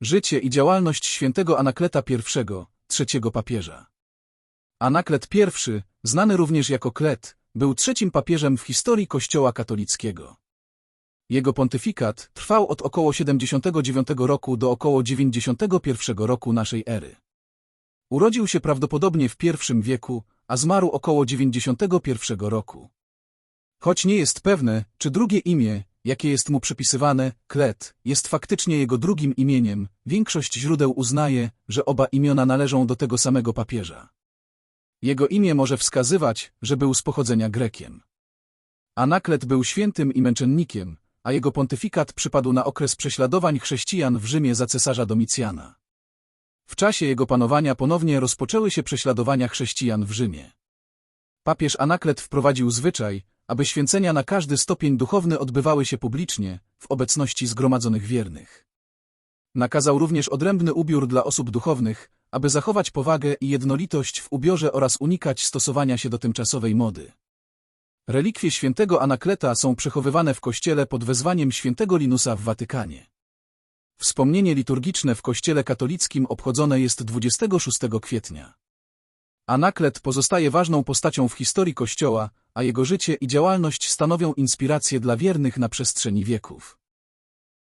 Życie i działalność świętego Anakleta I, trzeciego papieża. Anaklet I, znany również jako Klet, był trzecim papieżem w historii Kościoła katolickiego. Jego pontyfikat trwał od około 79 roku do około 91 roku naszej ery. Urodził się prawdopodobnie w I wieku, a zmarł około 91 roku. Choć nie jest pewne, czy drugie imię, jakie jest mu przypisywane, Klet, jest faktycznie jego drugim imieniem, większość źródeł uznaje, że oba imiona należą do tego samego papieża. Jego imię może wskazywać, że był z pochodzenia Grekiem. Anaklet był świętym i męczennikiem, a jego pontyfikat przypadł na okres prześladowań chrześcijan w Rzymie za cesarza Domicjana. W czasie jego panowania ponownie rozpoczęły się prześladowania chrześcijan w Rzymie. Papież Anaklet wprowadził zwyczaj, aby święcenia na każdy stopień duchowny odbywały się publicznie, w obecności zgromadzonych wiernych. Nakazał również odrębny ubiór dla osób duchownych, aby zachować powagę i jednolitość w ubiorze oraz unikać stosowania się do tymczasowej mody. Relikwie świętego Anakleta są przechowywane w kościele pod wezwaniem świętego Linusa w Watykanie. Wspomnienie liturgiczne w kościele katolickim obchodzone jest 26 kwietnia. Anaklet pozostaje ważną postacią w historii Kościoła, a jego życie i działalność stanowią inspirację dla wiernych na przestrzeni wieków.